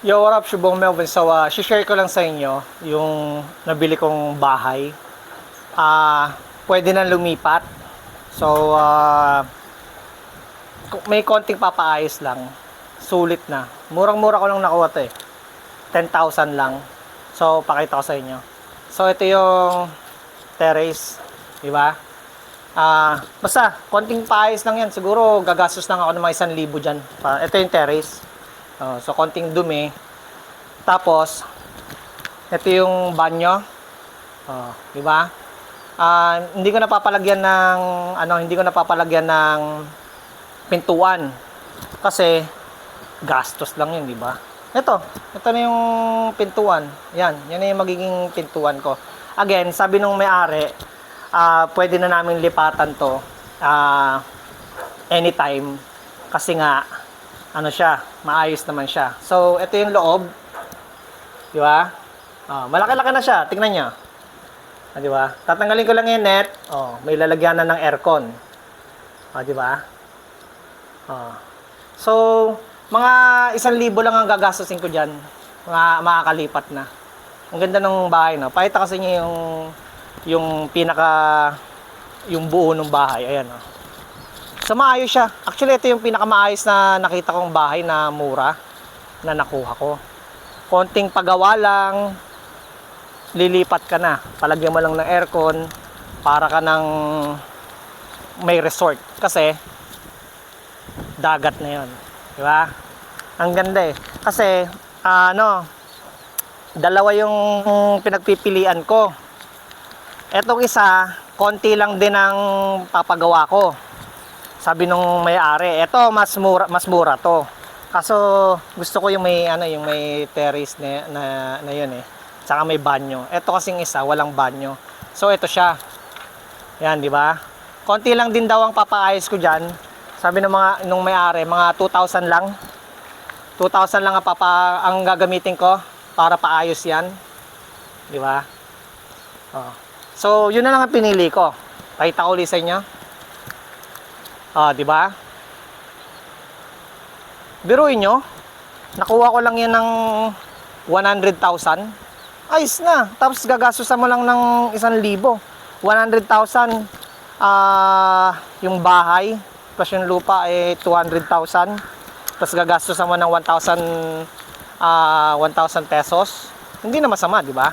Yo, what up, Shubong Melvin? So, uh, share ko lang sa inyo yung nabili kong bahay. Ah, pwede na lumipat. So, ku- may konting papaayos lang. Sulit na. Murang-mura ko lang nakuha to eh. 10,000 lang. So, pakita ko sa inyo. So, ito yung terrace. Di ba? Ah, basta, konting paayos lang yan. Siguro, gagastos lang ako ng mga 1,000 dyan. Ito yung terrace. Oh, so konting dumi. Tapos ito yung banyo. Oh, di ba? Ah, hindi ko napapalagyan ng ano, hindi ko napapalagyan ng pintuan. Kasi gastos lang 'yun, di ba? Ito, ito na yung pintuan. Yan, yan na yung magiging pintuan ko. Again, sabi nung may-ari, ah, pwede na namin lipatan to ah, anytime kasi nga ano siya, maayos naman siya. So, ito yung loob. Di ba? Oh, malaki-laki na siya. Tingnan niyo. Ah, di ba? Tatanggalin ko lang yung net. Oh, may lalagyanan ng aircon. Ah, di ba? Oh. So, mga isang libo lang ang gagastusin ko dyan. Mga makakalipat na. Ang ganda ng bahay, no? Pakita kasi niyo yung yung pinaka yung buo ng bahay. Ayan, oh. So maayos siya. Actually, ito yung pinakamaayos na nakita kong bahay na mura na nakuha ko. Konting pagawa lang, lilipat ka na. Palagyan mo lang ng aircon para ka ng may resort. Kasi, dagat na yon Di ba? Ang ganda eh. Kasi, ano, dalawa yung pinagpipilian ko. Etong isa, konti lang din ang papagawa ko sabi nung may-ari, eto mas mura mas mura to. Kaso gusto ko yung may ano yung may terrace na na, na yun eh. Tsaka may banyo. Ito kasing isa walang banyo. So ito siya. Yan, di ba? Konti lang din daw ang papaayos ko diyan. Sabi ng mga nung may-ari, mga 2,000 lang. 2,000 lang ang papa ang gagamitin ko para paayos 'yan. Di ba? Oh. So, yun na lang ang pinili ko. Pakita ko ulit sa inyo. Ah, di ba? Biruin nyo, nakuha ko lang yan ng 100,000. Ayos na. Tapos gagastusan mo lang ng 1,000. 100,000 ah yung bahay plus yung lupa eh 200,000. Tapos gagastusan mo ng 1,000 ah 1,000 pesos. Hindi na masama, di ba?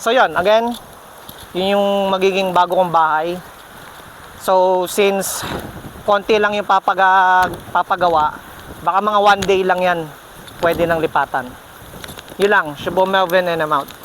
So, yon again, yun yung magiging bago kong bahay. So, since konti lang yung papaga, papagawa, baka mga one day lang yan, pwede nang lipatan. Yun lang, Shubo Melvin and I'm out.